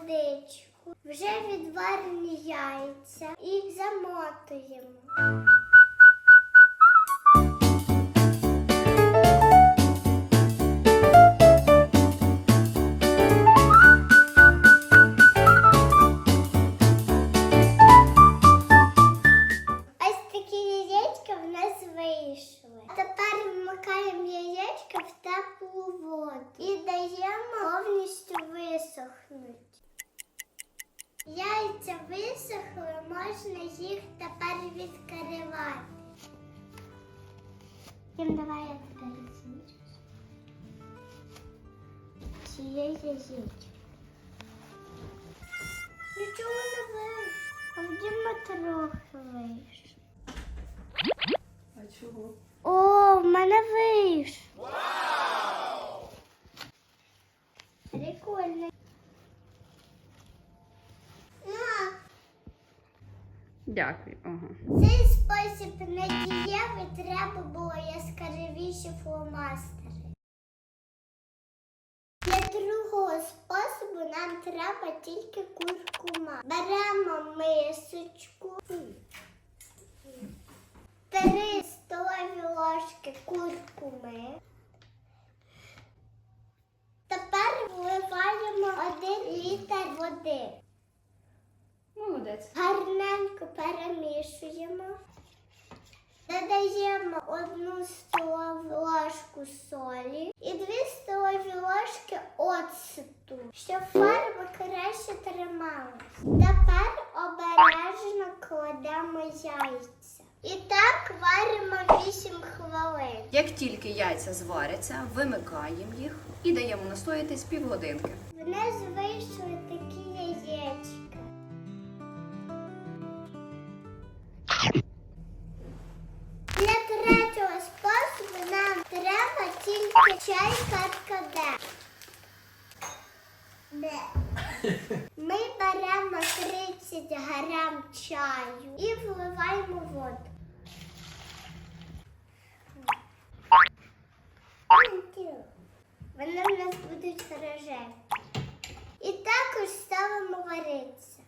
водичку, вже відварені яйця і замотуємо. Тепер вмикаємо яєчко в теплу воду і даємо Яйця висохли, можна їх тепер відкривати. Їм давай я тепер яєчко. Чи є яєчко? Нічого не вийшло. А де ми трохи вийшло? А чого? О, в мене вийшло. Прикольно. Дякую. Ага. Цей спосіб не дієвий, треба було яскравіші фломастери. Для другого способу нам треба тільки куркума. Беремо мисочку, три столові ложки куркуми. Тепер вливаємо один літр води. Молодець. Гарненько перемішуємо. Додаємо одну столову ложку солі і дві столові ложки оцету, щоб фарба краще трималась. Тепер обережно кладемо яйця. І так варимо 8 хвилин. Як тільки яйця зваряться, вимикаємо їх і даємо настоятись півгодинки. В нас вийшли такі яєчка. Чай каркаде. Де? Ми беремо 30 грам чаю і вливаємо воду. Вони в нас будуть рожеві. І також ставимо варитися.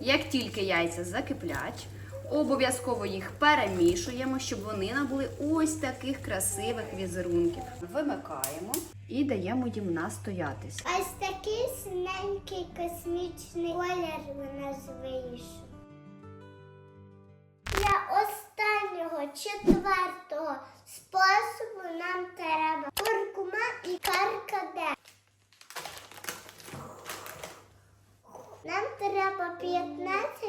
Як тільки яйця закиплять, обов'язково їх перемішуємо, щоб вони набули ось таких красивих візерунків. Вимикаємо і даємо їм настоятись. Ось такий синенький космічний колір у нас вийшов. Для останнього четвертого способу нам треба куркума і каркаде. Нам треба 15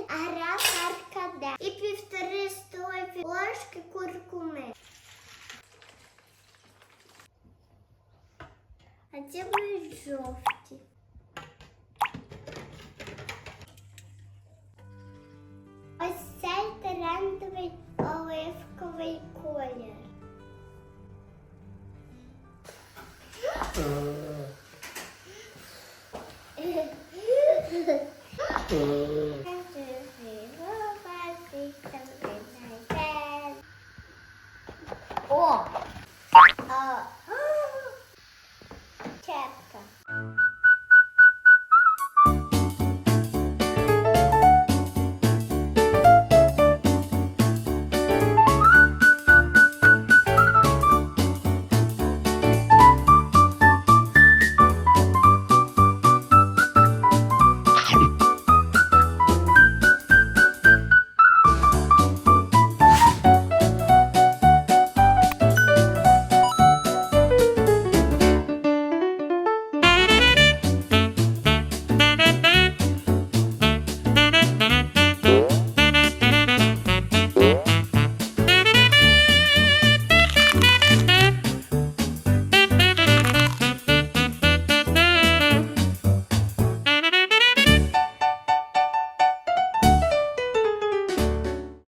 це будуть жовті. Ось цей трендовий оливковий колір. О!